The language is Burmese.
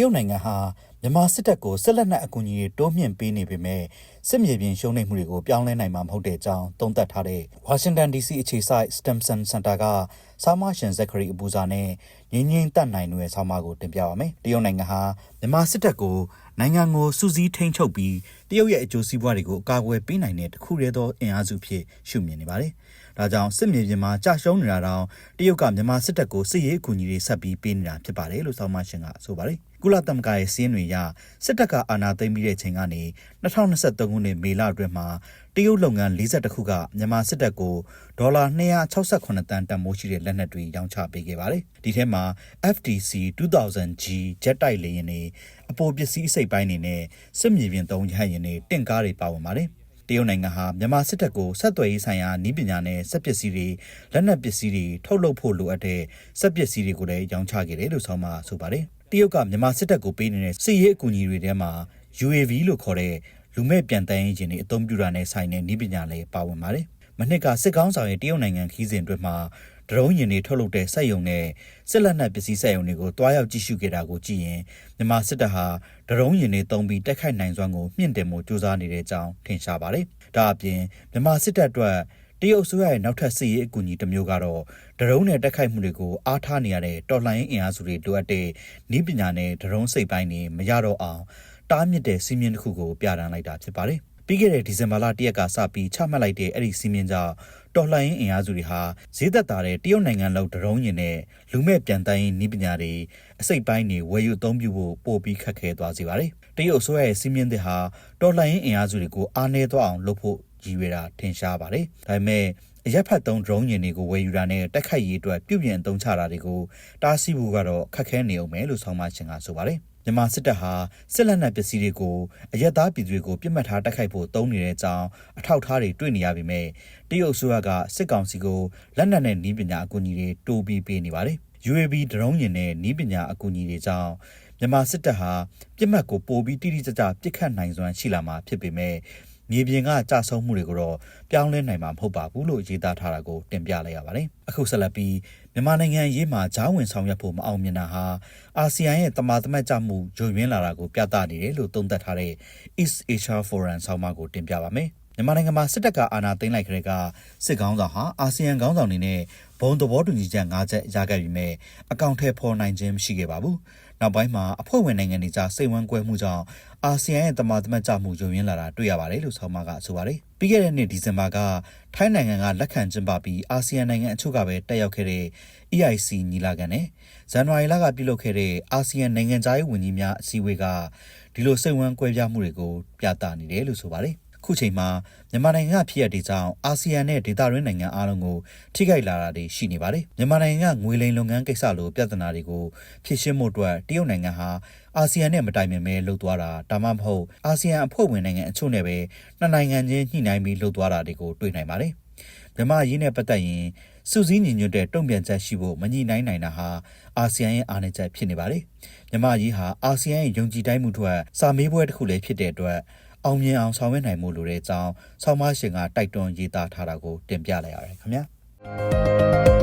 ရုတ်နိုင်ငံဟာမြန်မာစစ်တပ်ကိုစစ်လက်နက်အကူအညီတွေတိုးမြှင့်ပေးနေပေမဲ့စစ်မြေပြင်ရှုံးနိမ့်မှုတွေကိုပြောင်းလဲနိုင်မှာမဟုတ်တဲ့အကြောင်းသုံးသပ်ထားတဲ့ဝါရှင်တန် DC အခြေစိုက် Stimson Center ကဆောင်းမရှင်ဇက်ခရီအပူဇာနဲ့ငင်းငင်းတက်နိုင်တဲ့ဆောင်းမကိုတင်ပြပါမယ်။တရုတ်နိုင်ငံဟာမြန်မာစစ်တပ်ကိုနိုင်ငံကိုစူးစီးထိန်းချုပ်ပြီးတရုတ်ရဲ့အကျိုးစီးပွားတွေကိုအကာအကွယ်ပေးနိုင်တဲ့တစ်ခုတည်းသောအင်အားစုဖြစ်ရှုမြင်နေပါတယ်။ဒါကြောင့်စစ်မြေပြင်မှာကြာရှုံးနေတာတောင်တရုတ်ကမြန်မာစစ်တပ်ကိုစစ်ရေးအကူအညီတွေဆက်ပြီးပေးနေတာဖြစ်ပါတယ်လို့ဆောင်းမရှင်ကဆိုပါတယ်။ကုလသမဂ္ဂရဲ့စီးရင်တွေရစစ်တပ်ကအာဏာသိမ်းပြီးတဲ့ချိန်ကနေ2023ခုနှစ်မေလအတွင်းမှာတရုတ်လုပ်ငန်း42ခုကမြန်မာစစ်တပ်ကိုဒေါ်လာ268တန်တန်မိုးရှိတဲ့လက်နက်တွေရောင်းချပေးခဲ့ပါတယ်။ဒီထဲမှာ FTC 2000G ဂျက်တိုက်လေယာဉ်တွေအပေါ်ပစ္စည်းအစိတ်ပိုင်းတွေနဲ့စစ်မြေပြင်သုံးရဟတ်ယာဉ်တွေတင့်ကားတွေပါဝင်ပါတယ်။တရုတ်နိုင်ငံဟာမြန်မာစစ်တပ်ကိုဆက်သွယ်ရေးဆိုင်ရာနည်းပညာနဲ့စက်ပစ္စည်းတွေလက်နက်ပစ္စည်းတွေထုတ်လုပ်ဖို့လိုအပ်တဲ့စက်ပစ္စည်းတွေကိုလည်းရောင်းချခဲ့တယ်လို့ဆိုမှဆိုပါတယ်။ တရုတ်ကမြန်မာစစ်တပ်ကိုပေးနေတဲ့စစ်ရေးအကူအညီတွေထဲမှာ UAV လို့ခေါ်တဲ့လူမဲ့ပြန်တမ်းရေးခြင်းတွေအသုံးပြုတာနဲ့ဆိုင်တဲ့နည်းပညာလည်းပါဝင်ပါတယ်။မနှစ်ကစစ်ကောင်းဆောင်ရဲ့တရုတ်နိုင်ငံခီးစဉ်အတွင်းမှာဒရုန်းယာဉ်တွေထုတ်လုပ်တဲ့စက်ရုံနဲ့စစ်လက်နက်ပစ္စည်းစက်ရုံတွေကိုတွားရောက်ကြည့်ရှုခဲ့တာကိုကြည့်ရင်မြန်မာစစ်တပ်ဟာဒရုန်းယာဉ်တွေတုံးပြီးတိုက်ခိုက်နိုင်စွမ်းကိုမြင့်တင်မှုစ조사နေတဲ့အကြောင်းထင်ရှားပါတယ်။ဒါအပြင်မြန်မာစစ်တပ်အတွက် တရုတ်အစိုးရရဲ့နောက်ထပ်စစ်ရေးအကူအညီတစ်မျိုးကတော့ဒရုန်းနဲ့တက်ခိုက်မှုတွေကိုအားထားနေရတဲ့တော်လှန်ရေးအင်အားစုတွေလိုအပ်တဲ့နည်းပညာနဲ့ဒရုန်းစိတ်ပိုင်းတွေမရတော့အောင်တားမြစ်တဲ့စီးမြင်တစ်ခုကိုပြဋ္ဌာန်းလိုက်တာဖြစ်ပါတယ်။ပြီးခဲ့တဲ့ဒီဇင်ဘာလ၁ရက်ကစပြီးချမှတ်လိုက်တဲ့အဲ့ဒီစီးမြင်ကြောင့်တော်လှန်ရေးအင်အားစုတွေဟာဈေးသက်သာတဲ့တရုတ်နိုင်ငံလောက်ဒရုန်းရင်နဲ့လူမဲ့ပြန်တမ်းရေးနည်းပညာတွေအစိတ်ပိုင်းတွေဝယ်ယူအသုံးပြုဖို့ပို့ပြီးခက်ခဲသွားစေပါတယ်။တရုတ်အစိုးရရဲ့စီးမြင်တဲ့ဟာတော်လှန်ရေးအင်အားစုတွေကိုအားနည်းသွားအောင်လုပ်ဖို့ ရည်ရွယ်တာထင်ရှားပါတယ်။ဒါပေမဲ့အရက်ဖတ်သုံး drone ယာဉ်တွေကိုဝယ်ယူတာနဲ့တက်ခိုက်ရေးအတွက်ပြုပြင်အသုံးချတာတွေကိုတားဆီးဖို့ကတော့ခက်ခဲနေအောင်မယ်လို့ဆောင်းမရှင်ကဆိုပါတယ်။မြန်မာစစ်တပ်ဟာစစ်လက်နက်ပစ္စည်းတွေကိုအရက်သားပြည်သူတွေကိုပြစ်မှတ်ထားတိုက်ခိုက်ဖို့တုံးနေတဲ့အကြောင်းအထောက်အထားတွေတွေ့နေရပေမဲ့တရုတ်အစိုးရကစစ်ကောင်စီကိုလက်နက်နဲ့နည်းပညာအကူအညီတွေတိုးပြီးပေးနေပါတယ်။ UAV ဒရုန်းယာဉ်နဲ့နည်းပညာအကူအညီတွေကြောင့်မြန်မာစစ်တပ်ဟာပြစ်မှတ်ကိုပိုပြီးတိတိကျကျပစ်ခတ်နိုင်စွမ်းရှိလာမှာဖြစ်ပေမဲ့ မြေပြင်ကကြဆုံမှုတွေကိုတော့ပြောင်းလဲနိုင်မှာမဟုတ်ပါဘူးလို့ရေးသားထားတာကိုတင်ပြလိုက်ရပါတယ်။အခုဆက်လက်ပြီးမြန်မာနိုင်ငံရေးမှာဂျားဝင်ဆောင်ရွက်ဖို့မအောင်မြင်တာဟာအာဆီယံရဲ့တမာတမတ်ကြမှုဂျုံရင်းလာတာကိုပြသနေတယ်လို့သုံးသပ်ထားတဲ့ East Asia Forum ဆောင်းပါးကိုတင်ပြပါမယ်။မြန်မာနိုင်ငံမှာစစ်တပ်ကအာဏာသိမ်းလိုက်ခတဲ့ကစစ်ကောင်းဆောင်ဟာအာဆီယံခေါင်းဆောင်တွေနဲ့ဘုံသဘောတူညီချက်၅ချက်ရခဲ့ပြီးမဲ့အကောင့်ထဲပေါ်နိုင်ခြင်းမရှိခဲ့ပါဘူး။ နောက်ပိုင်းမှာအဖွဲ့ဝင်နိုင်ငံတွေကြားစိတ်ဝမ်းကွဲမှုကြောင့်အာဆီယံရဲ့တမာတမတ်ကြမှုယုံရင်းလာတာတွေ့ရပါတယ်လို့ဆောင်းပါကဆိုပါတယ်။ပြီးခဲ့တဲ့နှစ်ဒီဇင်ဘာကထိုင်းနိုင်ငံကလက်ခံကျင်းပပြီးအာဆီယံနိုင်ငံအချို့ကပဲတက်ရောက်ခဲ့တဲ့ EIC ညီလာခံနဲ့ဇန်နဝါရီလကပြုလုပ်ခဲ့တဲ့အာဆီယံနိုင်ငံသားရေးဝန်ကြီးများအစည်းအဝေးကဒီလိုစိတ်ဝမ်းကွဲပြားမှုတွေကိုပြသနေတယ်လို့ဆိုပါတယ်။ ခုချိန်မှာမြန်မာနိုင်ငံကဖြစ်ရတဲ့ကြောင့်အာဆီယံနဲ့ဒေသတွင်းနိုင်ငံအားလုံးကိုထိခိုက်လာတာတွေရှိနေပါတယ်။မြန်မာနိုင်ငံကငွေလိမ်လုပ်ငန်းကိစ္စလိုပြဿနာတွေကိုဖြေရှင်းမှုအတွက်တရုတ်နိုင်ငံဟာအာဆီယံနဲ့မတိုင်ပင်ပဲလှုပ်သွားတာဒါမှမဟုတ်အာဆီယံအဖွဲ့ဝင်နိုင်ငံအချို့နဲ့ပဲနှစ်နိုင်ငံချင်းညှိနှိုင်းပြီးလှုပ်သွားတာတွေကိုတွေ့နိုင်ပါတယ်။မြန်မာရင်းနဲ့ပတ်သက်ရင်စုစည်းညီညွတ်တဲ့တုံ့ပြန်ချက်ရှိဖို့မညီနိုင်နိုင်တာဟာအာဆီယံရဲ့အားနည်းချက်ဖြစ်နေပါတယ်။မြန်မာရင်းဟာအာဆီယံရဲ့ယုံကြည်တိုင်းမှုတွေစာမေးပွဲတစ်ခုလည်းဖြစ်တဲ့အတွက် အောင်မြင်အောင်ဆောင်ရွက်နိုင်မှုလိုတဲ့အကြောင်းဆောင်းမရှင်ကတိုက်တွန်းရေးသားထားတာကိုတင်ပြလိုက်ရပါတယ်ခင်ဗျာ